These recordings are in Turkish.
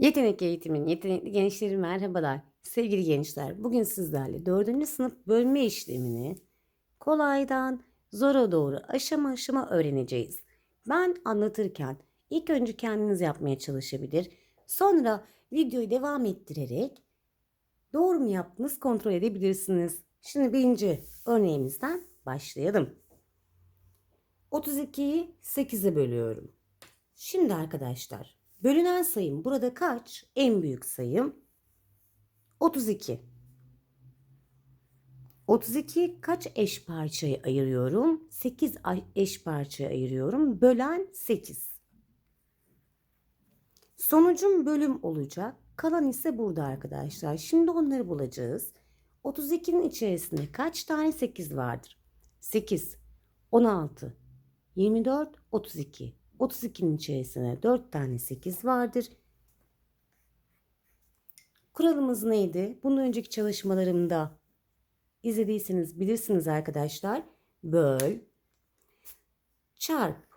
Yetenek eğitimin yetenekli gençleri merhabalar. Sevgili gençler, bugün sizlerle 4. sınıf bölme işlemini kolaydan zora doğru aşama aşama öğreneceğiz. Ben anlatırken ilk önce kendiniz yapmaya çalışabilir. Sonra videoyu devam ettirerek doğru mu yaptınız kontrol edebilirsiniz. Şimdi birinci örneğimizden başlayalım. 32'yi 8'e bölüyorum. Şimdi arkadaşlar bölünen sayım burada kaç? En büyük sayım 32. 32 kaç eş parçaya ayırıyorum? 8 ay- eş parçaya ayırıyorum. Bölen 8. Sonucum bölüm olacak. Kalan ise burada arkadaşlar. Şimdi onları bulacağız. 32'nin içerisinde kaç tane 8 vardır? 8, 16, 24, 32. 32'nin içerisinde 4 tane 8 vardır. Kuralımız neydi? Bunun önceki çalışmalarımda izlediyseniz bilirsiniz arkadaşlar. Böl, çarp.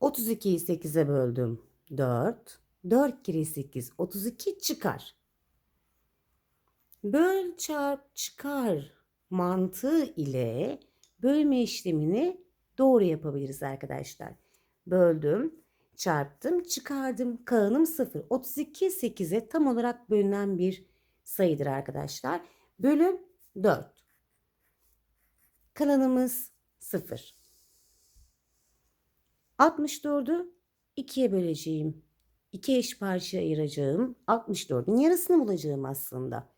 32'yi 8'e böldüm. 4. 4 kere 8, 32 çıkar. Böl, çarp, çıkar mantığı ile bölme işlemini doğru yapabiliriz arkadaşlar. Böldüm, çarptım, çıkardım. Kalanım 0. 32 8'e tam olarak bölünen bir sayıdır arkadaşlar. Bölüm 4. Kalanımız 0. 64'ü 2'ye böleceğim. 2 eş parçaya ayıracağım. 64'ün yarısını bulacağım aslında.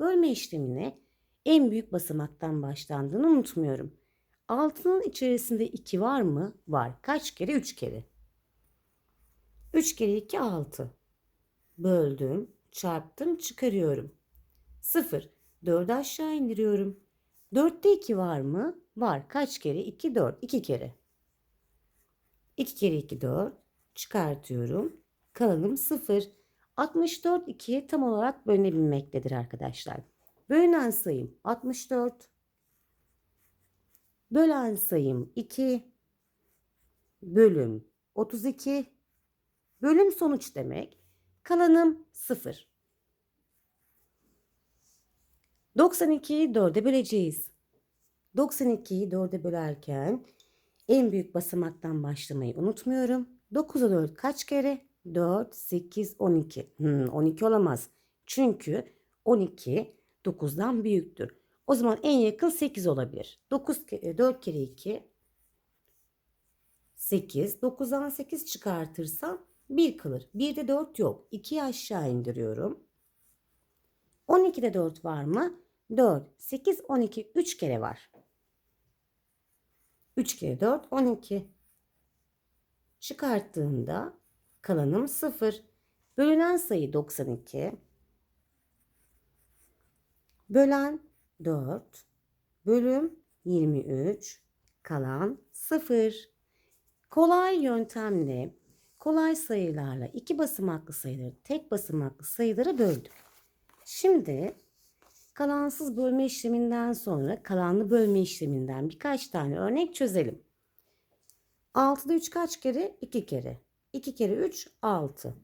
Bölme işlemine en büyük basamaktan başlandığını unutmuyorum. 6'nın içerisinde 2 var mı? Var. Kaç kere? 3 kere. 3 kere 2 6. Böldüm, çarptım, çıkarıyorum. 0. 4'ü aşağı indiriyorum. 4'te 2 var mı? Var. Kaç kere? 2 4. 2 kere. 2 kere 2 4. Çıkartıyorum. Kalanım 0. 64 2'ye tam olarak bölünebilmektedir arkadaşlar. Bölünen sayım 64. Bölen sayım 2. Bölüm 32. Bölüm sonuç demek. Kalanım 0. 92'yi 4'e böleceğiz. 92'yi 4'e bölerken en büyük basamaktan başlamayı unutmuyorum. 9'a 4 kaç kere? 4, 8, 12. Hmm, 12 olamaz. Çünkü 12 9'dan büyüktür. O zaman en yakın 8 olabilir. 9 ke- 4 kere 2 8. 9'dan 8 çıkartırsam 1 kalır. 1'de 4 yok. 2'yi aşağı indiriyorum. 12'de 4 var mı? 4, 8, 12. 3 kere var. 3 kere 4, 12. Çıkarttığımda kalanım 0. Bölünen sayı 92. Bölen 4. Bölüm 23. Kalan 0. Kolay yöntemle kolay sayılarla iki basamaklı sayıları tek basamaklı sayılara böldük. Şimdi kalansız bölme işleminden sonra kalanlı bölme işleminden birkaç tane örnek çözelim. 6'da 3 kaç kere? 2 kere. 2 kere 3 6.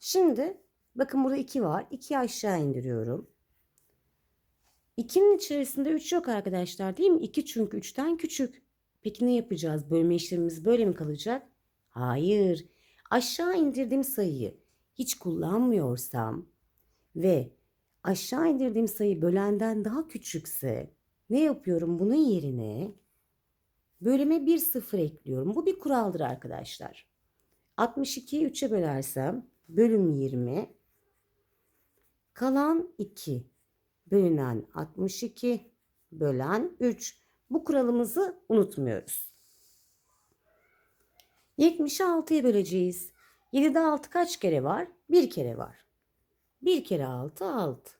Şimdi bakın burada 2 var. 2'yi aşağı indiriyorum. 2'nin içerisinde 3 yok arkadaşlar değil mi? 2 çünkü 3'ten küçük. Peki ne yapacağız? Bölme işlemimiz böyle mi kalacak? Hayır. Aşağı indirdiğim sayıyı hiç kullanmıyorsam ve aşağı indirdiğim sayı bölenden daha küçükse ne yapıyorum bunun yerine? Bölüme bir sıfır ekliyorum. Bu bir kuraldır arkadaşlar. 62'yi 3'e bölersem bölüm 20 kalan 2 bölünen 62 bölen 3. Bu kuralımızı unutmuyoruz. 76'ya böleceğiz. 7'de 6 kaç kere var? 1 kere var. 1 kere 6 6.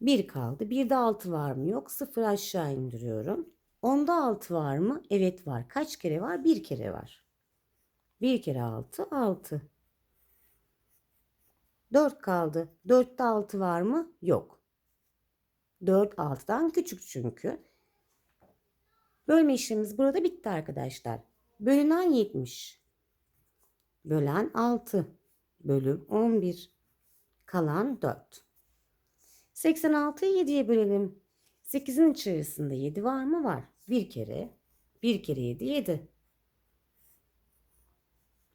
1 kaldı. 1'de 6 var mı? Yok. 0 aşağı indiriyorum. 10'da 6 var mı? Evet var. Kaç kere var? 1 kere var. 1 kere 6 6. 4 kaldı. 4'te 6 var mı? Yok. 4 6'dan küçük çünkü. Bölme işlemimiz burada bitti arkadaşlar. Bölünen 70. Bölen 6. Bölüm 11. Kalan 4. 86'yı 7'ye bölelim. 8'in içerisinde 7 var mı? Var. Bir kere. Bir kere 7 7.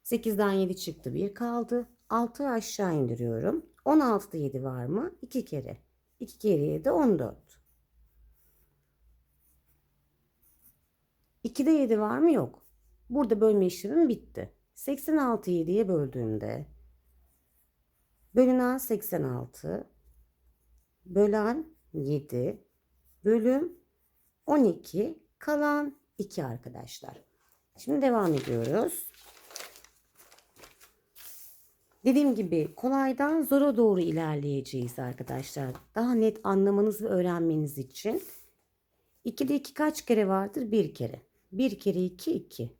8'den 7 çıktı. 1 kaldı. 6'yı aşağı indiriyorum. 16'da 7 var mı? 2 kere. 2 kere 7 14. 2'de 7 var mı? Yok. Burada bölme işlemim bitti. 86'yı 7'ye böldüğümde bölünen 86 bölen 7 bölüm 12 kalan 2 arkadaşlar. Şimdi devam ediyoruz. Dediğim gibi kolaydan zora doğru ilerleyeceğiz arkadaşlar. Daha net anlamanız ve öğrenmeniz için. 2'de 2 kaç kere vardır? 1 kere. 1 kere 2 2.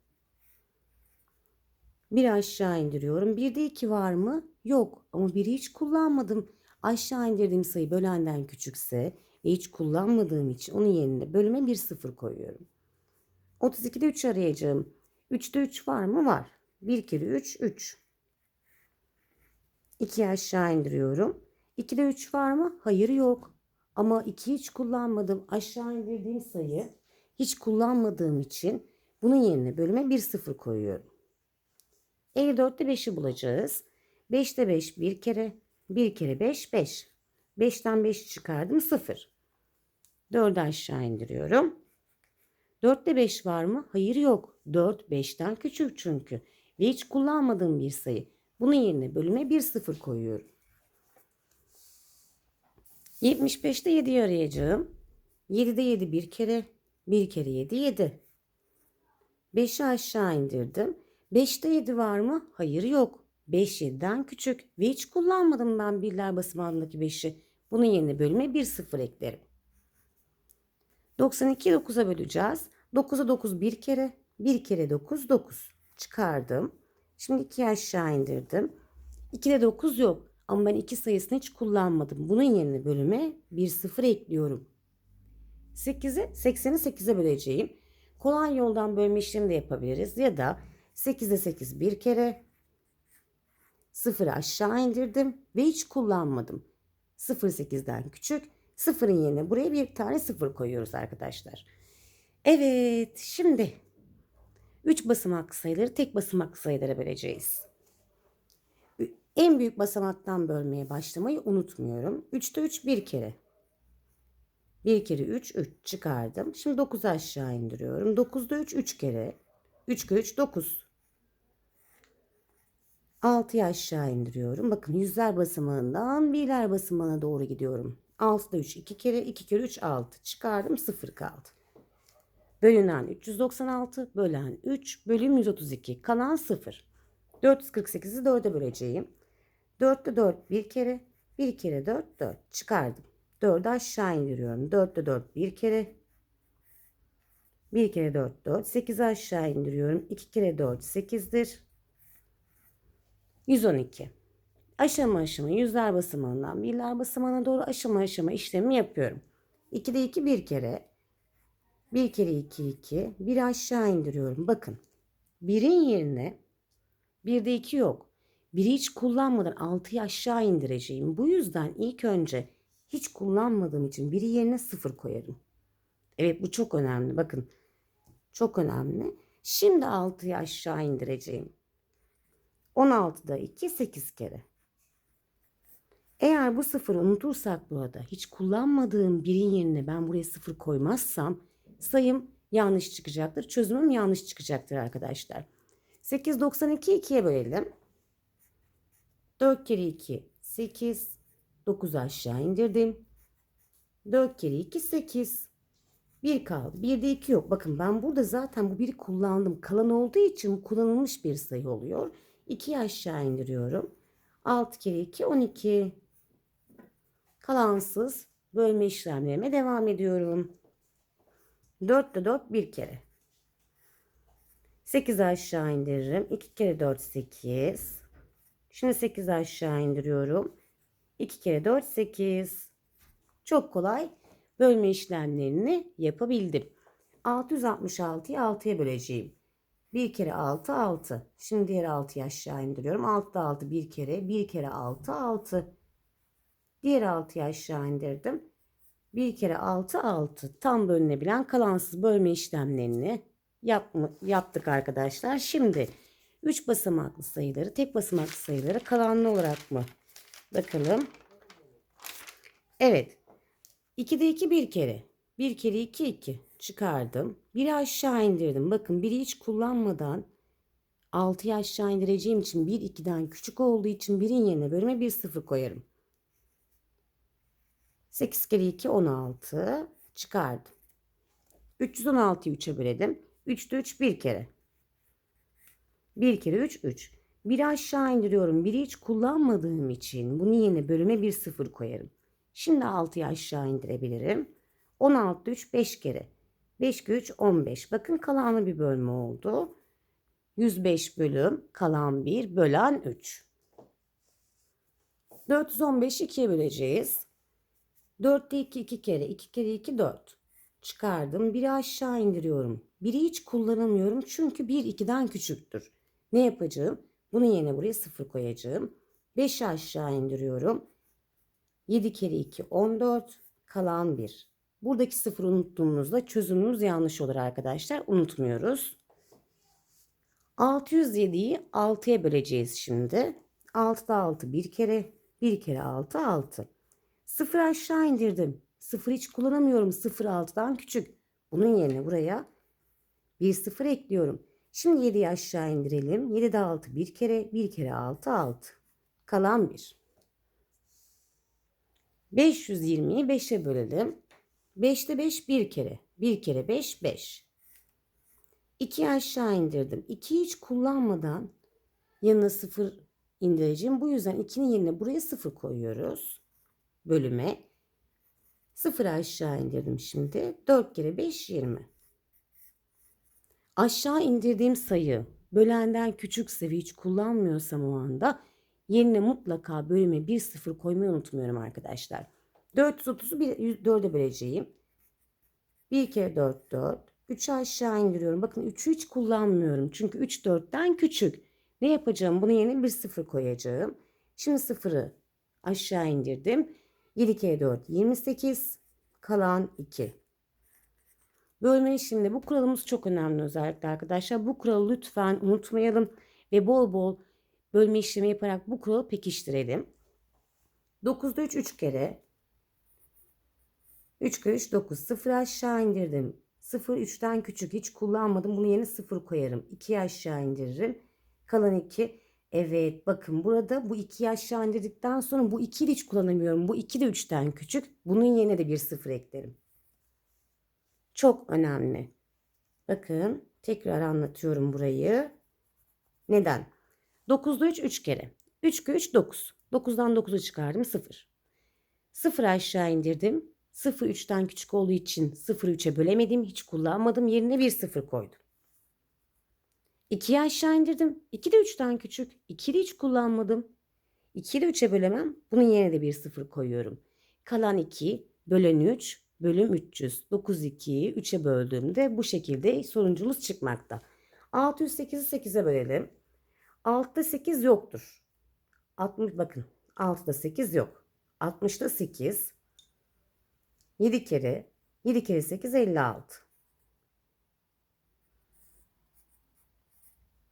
Bir aşağı indiriyorum. 1'de 2 var mı? Yok. Ama 1'i hiç kullanmadım. Aşağı indirdiğim sayı bölenden küçükse ve hiç kullanmadığım için onun yerine bölüme bir sıfır koyuyorum. 32'de 3 arayacağım. 3'te 3 var mı? Var. 1 kere 3 3. 2 aşağı indiriyorum. 2'de 3 var mı? Hayır yok. Ama 2 hiç kullanmadım. Aşağı indirdiğim sayı hiç kullanmadığım için bunun yerine bölüme bir sıfır koyuyorum. 54'te 5'i bulacağız. 5'te 5 bir kere. 1 kere 5 5. 5'ten 5 çıkardım 0. 4'ü aşağı indiriyorum. 4'te 5 var mı? Hayır yok. 4 5'ten küçük çünkü. Ve hiç kullanmadığım bir sayı. Bunun yerine bölüme 1 0 koyuyorum. 75'te 7'yi arayacağım. 7'de 7 bir kere. 1 kere 7 7. 5'i aşağı indirdim. 5'te 7 var mı? Hayır yok. 5 7'den küçük ve hiç kullanmadım ben birler basamağındaki 5'i. Bunun yerine bölüme 1 0 eklerim. 92'yi 9'a böleceğiz. 9'a 9 bir kere. 1 kere 9 9. Çıkardım. Şimdi 2'yi aşağı indirdim. 2'de 9 yok. Ama ben 2 sayısını hiç kullanmadım. Bunun yerine bölüme 1 0 ekliyorum. 8'i 80'i 8'e böleceğim. Kolay yoldan bölme işlemi de yapabiliriz. Ya da 8'de 8 bir kere. 0'ı aşağı indirdim ve hiç kullanmadım. 0 8'den küçük. 0'ın yerine buraya bir tane 0 koyuyoruz arkadaşlar. Evet şimdi 3 basamaklı sayıları tek basamaklı sayılara böleceğiz. En büyük basamaktan bölmeye başlamayı unutmuyorum. 3'te 3 bir kere. 1 kere 3 3 çıkardım. Şimdi 9'u aşağı indiriyorum. 9'da 3 3 kere. 3 kere 3 9. 6'yı aşağı indiriyorum. Bakın yüzler basamağından birler basamağına doğru gidiyorum. 6'da 3 2 kere 2 kere 3 6 çıkardım 0 kaldı. Bölünen 396 bölen 3 bölüm 132 kalan 0. 448'i 4'e böleceğim. 4'te 4 bir kere 1 kere 4 4 çıkardım. 4'ü aşağı indiriyorum. 4'te 4 bir kere 1 kere 4 4 8'i aşağı indiriyorum. 2 kere 4 8'dir. 112. Aşama aşama yüzler basamağından birler basamağına doğru aşama aşama işlemi yapıyorum. 2'de 2 bir kere. 1 kere 2 2. Bir aşağı indiriyorum. Bakın. 1'in yerine 1'de 2 yok. 1'i hiç kullanmadan 6'yı aşağı indireceğim. Bu yüzden ilk önce hiç kullanmadığım için 1'i yerine 0 koyarım. Evet bu çok önemli. Bakın. Çok önemli. Şimdi 6'yı aşağı indireceğim. 16'da 2 8 kere. Eğer bu sıfırı unutursak burada hiç kullanmadığım birin yerine ben buraya sıfır koymazsam sayım yanlış çıkacaktır. Çözümüm yanlış çıkacaktır arkadaşlar. 8 92'yi 2'ye bölelim. 4 kere 2 8 9 aşağı indirdim. 4 kere 2 8 1 kaldı. 1'de 2 yok. Bakın ben burada zaten bu 1'i kullandım. Kalan olduğu için kullanılmış bir sayı oluyor. 2'yi aşağı indiriyorum. 6 kere 2 12. Kalansız bölme işlemlerime devam ediyorum. 4 de 4 bir kere. 8 aşağı indiririm. 2 kere 4 8. Şimdi 8 aşağı indiriyorum. 2 kere 4 8. Çok kolay bölme işlemlerini yapabildim. 666'yı 6'ya böleceğim. 1 kere 6 6. Şimdi diğer 6'yı aşağı indiriyorum. 6'da 6 bir kere. 1 kere 6 6. Diğer 6'yı aşağı indirdim. 1 kere 6 6. Tam bölünebilen kalansız bölme işlemlerini yapma, yaptık arkadaşlar. Şimdi 3 basamaklı sayıları, tek basamaklı sayıları kalanlı olarak mı? Bakalım. Evet. 2'de 2 bir kere. 1 kere 2 2 çıkardım. Biri aşağı indirdim. Bakın biri hiç kullanmadan 6'yı aşağı indireceğim için 1 2'den küçük olduğu için birin yerine bölüme 1 0 koyarım. 8 kere 2 16 çıkardım. 316'yı 3'e böledim. 3'te 3 bir kere. 1 kere 3 3. Biri aşağı indiriyorum. Biri hiç kullanmadığım için bunun yerine bölüme 1 0 koyarım. Şimdi 6'yı aşağı indirebilirim. 16 3 5 kere. 5 kere 3 15. Bakın kalanlı bir bölme oldu. 105 bölüm kalan 1 bölen 3. 415'i 2'ye böleceğiz. 4'te 2 2 kere. 2 kere 2 4. Çıkardım. Biri aşağı indiriyorum. Biri hiç kullanamıyorum çünkü 1 2'den küçüktür. Ne yapacağım? Bunun yerine buraya 0 koyacağım. 5'i aşağı indiriyorum. 7 kere 2 14 kalan 1. Buradaki 0 unuttuğumuzda çözümümüz yanlış olur arkadaşlar. Unutmuyoruz. 607'yi 6'ya böleceğiz şimdi. 6'da 6 bir kere. 1 kere 6 6. 0 aşağı indirdim. 0 hiç kullanamıyorum. 0 6'dan küçük. Bunun yerine buraya bir 0 ekliyorum. Şimdi 7'yi aşağı indirelim. 7'de 6 bir kere. 1 kere 6 6. Kalan 1. 520'yi 5'e bölelim. 5'te 5 bir kere. 1 kere 5 5. 2'yi aşağı indirdim. 2'yi hiç kullanmadan yanına 0 indireceğim. Bu yüzden 2'nin yerine buraya 0 koyuyoruz. Bölüme. 0 aşağı indirdim şimdi. 4 kere 5 20. Aşağı indirdiğim sayı bölenden küçükse ve hiç kullanmıyorsam o anda yerine mutlaka bölüme 1 0 koymayı unutmuyorum arkadaşlar. 430'u 4'e böleceğim. 1 kere 4 4. 3'ü aşağı indiriyorum. Bakın 3'ü hiç kullanmıyorum. Çünkü 3 4'ten küçük. Ne yapacağım? Bunun yerine bir 0 koyacağım. Şimdi 0'ı aşağı indirdim. 7 kere 4 28. Kalan 2. Bölme işleminde bu kuralımız çok önemli özellikle arkadaşlar. Bu kuralı lütfen unutmayalım ve bol bol bölme işlemi yaparak bu kuralı pekiştirelim. 9'da 3 3 kere. 3 kere 3 9. 0 aşağı indirdim. 0 3'ten küçük hiç kullanmadım. Bunu yerine 0 koyarım. 2'yi aşağı indiririm. Kalan 2. Evet bakın burada bu 2'yi aşağı indirdikten sonra bu 2'yi de hiç kullanamıyorum. Bu 2 de 3'ten küçük. Bunun yerine de bir 0 eklerim. Çok önemli. Bakın tekrar anlatıyorum burayı. Neden? 9'da 3 3 kere. 3 kere 3 9. 9'dan 9'u çıkardım 0. 0 aşağı indirdim. 0 3'ten küçük olduğu için 0 3'e bölemedim. Hiç kullanmadım. Yerine bir 0 koydum. 2'yi aşağı indirdim. 2 de 3'ten küçük. 2'yi de hiç kullanmadım. 2'yi de 3'e bölemem. Bunun yerine de bir 0 koyuyorum. Kalan 2 bölen 3 bölüm 300. 9 2'yi 3'e böldüğümde bu şekilde sonucumuz çıkmakta. 608'i 8'e bölelim. 6'da 8 yoktur. 60 bakın 6'da 8 yok. 60'da 8. 7 kere 7 kere 8 56.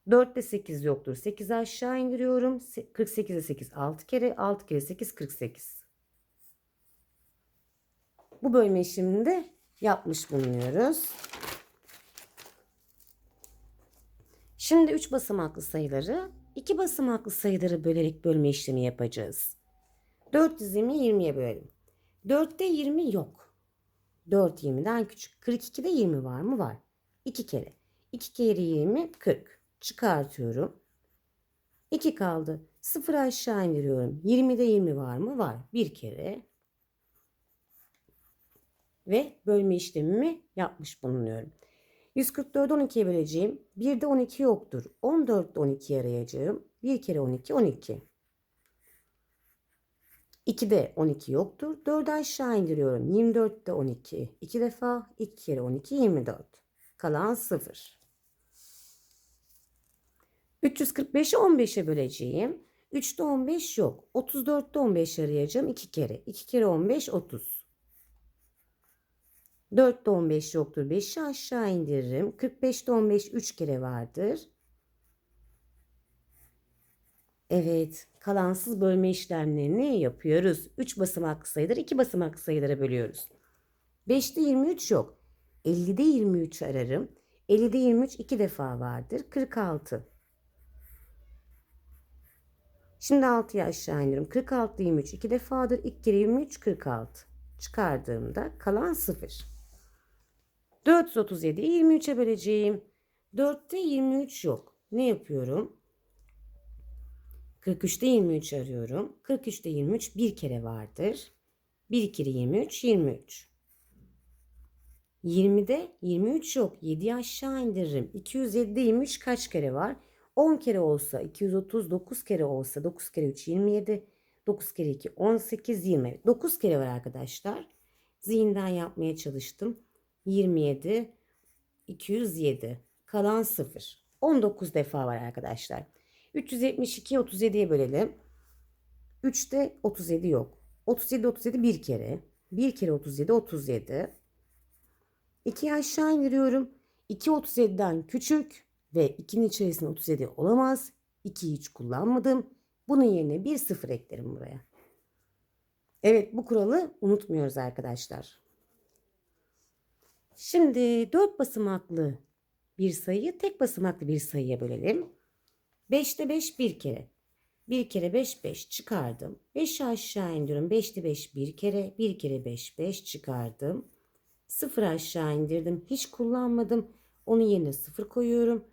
4'te 8 yoktur. 8'i aşağı indiriyorum. 48'e 8 6 kere 6 kere 8 48. Bu bölme işleminde yapmış bulunuyoruz. Şimdi 3 basamaklı sayıları 2 basamaklı sayıları bölerek bölme işlemi yapacağız. 420'yi 20'ye bölelim. 4'te 20 yok. 4 20'den küçük. 42'de 20 var mı? Var. 2 kere. 2 kere 20 40. Çıkartıyorum. 2 kaldı. 0 aşağı indiriyorum. 20'de 20 var mı? Var. 1 kere. Ve bölme işlemimi yapmış bulunuyorum. 144'ü 12'ye böleceğim. 1'de 12 yoktur. 14'te 12 arayacağım. 1 kere 12 12. 2'de 12 yoktur. 4'ü aşağı indiriyorum. 24'te 12. 2 defa 2 kere 12 24. Kalan 0. 345'i 15'e böleceğim. 3'te 15 yok. 34'te 15 arayacağım 2 kere. 2 kere 15 30. 4'te 15 yoktur. 5'i aşağı indiririm. 45'te 15 3 kere vardır. Evet, kalansız bölme işlemlerini yapıyoruz. 3 basamaklı sayıları 2 basamaklı sayılara bölüyoruz. 5'te 23 yok. 50'de 23 ararım. 50'de 23 2 defa vardır. 46. Şimdi 6'yı aşağı indiririm. 46 23 2 defadır. 2 kere 23 46. Çıkardığımda kalan 0. 437'yi 23'e böleceğim. 4'te 23 yok. Ne yapıyorum? 43'te 23 arıyorum. 43'te 23 bir kere vardır. 1 kere 23 23. 20'de 23 yok. 7'yi aşağı indiririm. 207'de 23 kaç kere var? 10 kere olsa 239 kere olsa 9 kere 3 27. 9 kere 2 18 20. 9 kere var arkadaşlar. Zihinden yapmaya çalıştım. 27 207 kalan 0. 19 defa var arkadaşlar. 372'yi 37'ye bölelim. 3'te 37 yok. 37 37 bir kere. 1 kere 37 37. 2'yi aşağı indiriyorum. 2 37'den küçük ve 2'nin içerisinde 37 olamaz. 2'yi hiç kullanmadım. Bunun yerine bir sıfır eklerim buraya. Evet bu kuralı unutmuyoruz arkadaşlar. Şimdi 4 basamaklı bir sayıyı tek basamaklı bir sayıya bölelim. 5'te 5 bir kere. 1 kere 5 5 çıkardım. 5'i aşağı indiriyorum. 5'te 5 bir kere. 1 kere 5 5 çıkardım. 0 aşağı indirdim. Hiç kullanmadım. Onun yerine 0 koyuyorum.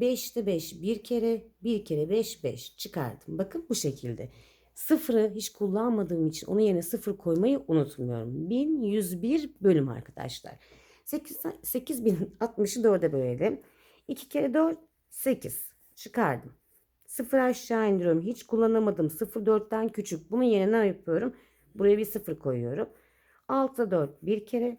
5'te 5 bir kere. 1 kere 5 5 çıkardım. Bakın bu şekilde. Sıfırı hiç kullanmadığım için onun yerine sıfır koymayı unutmuyorum. 1101 bölüm arkadaşlar. 8, 8060'ı 4'e bölelim. 2 kere 4 8 çıkardım. 0 aşağı indiriyorum. Hiç kullanamadım. 0 4'ten küçük. Bunun yerine ne yapıyorum? Buraya bir 0 koyuyorum. 6'da 4 bir kere.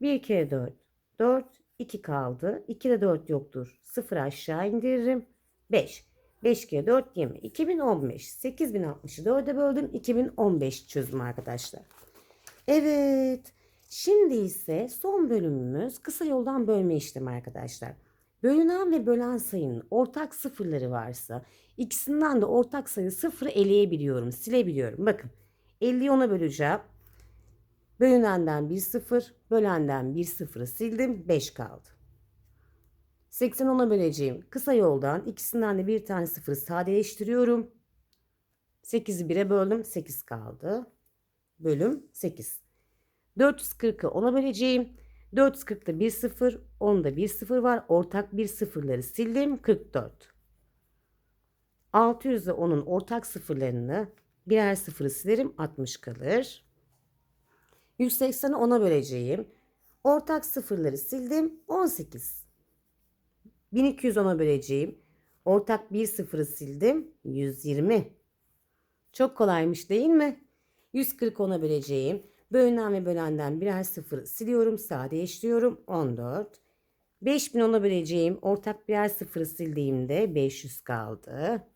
1 kere 4 4 2 kaldı. 2'de 4 yoktur. 0 aşağı indiririm. 5. 5 kere 4 20. 2015. 8060'ı 4'e böldüm. 2015 çözüm arkadaşlar. Evet. Şimdi ise son bölümümüz kısa yoldan bölme işlemi arkadaşlar. Bölünen ve bölen sayının ortak sıfırları varsa ikisinden de ortak sayı sıfırı eleyebiliyorum, silebiliyorum. Bakın 50'yi 10'a böleceğim. Bölünenden bir sıfır, bölenden bir sıfırı sildim, 5 kaldı. 80 10'a böleceğim. Kısa yoldan ikisinden de bir tane sıfırı sadeleştiriyorum. 8'i 1'e böldüm, 8 kaldı. Bölüm 8. 440'ı 10'a böleceğim. 440'da bir sıfır, 10'da bir sıfır var. Ortak bir sıfırları sildim. 44. 600 ile 10'un ortak sıfırlarını birer sıfırı silerim. 60 kalır. 180'i 10'a böleceğim. Ortak sıfırları sildim. 18. 1210'a böleceğim. Ortak bir sıfırı sildim. 120. Çok kolaymış değil mi? 140 10'a böleceğim. Bölünen ve bölenden birer sıfır siliyorum. Sadeleştiriyorum. 14. 5000 ona böleceğim. Ortak birer sıfırı sildiğimde 500 kaldı.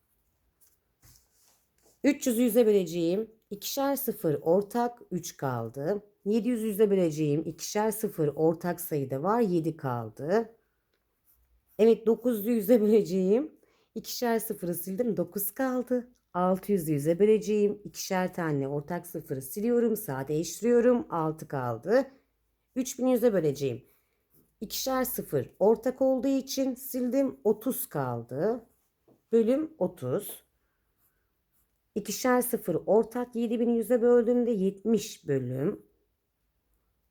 300'ü 100'e böleceğim. İkişer sıfır ortak 3 kaldı. 700'ü 100'e böleceğim. İkişer sıfır ortak sayıda var 7 kaldı. Evet 900'ü 100'e böleceğim. İkişer sıfırı sildim 9 kaldı. 600'ü 100'e böleceğim. İkişer tane ortak sıfırı siliyorum. Sadeleştiriyorum. 6 kaldı. 3100'e böleceğim. İkişer sıfır ortak olduğu için sildim. 30 kaldı. Bölüm 30. İkişer sıfır ortak 7100'e böldüğümde 70 bölüm.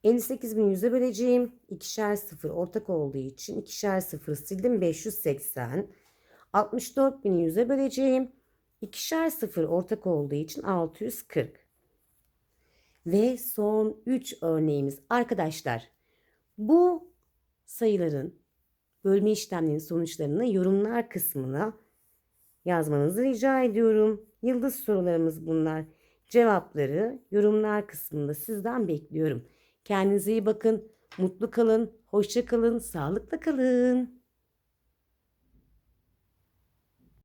58.100'e böleceğim. İkişer sıfır ortak olduğu için ikişer sıfır sildim. 580. 64.100'e böleceğim. İkişer sıfır ortak olduğu için 640. Ve son 3 örneğimiz arkadaşlar. Bu sayıların bölme işlemlerinin sonuçlarını yorumlar kısmına yazmanızı rica ediyorum. Yıldız sorularımız bunlar. Cevapları yorumlar kısmında sizden bekliyorum. Kendinize iyi bakın. Mutlu kalın. Hoşça kalın. Sağlıkla kalın.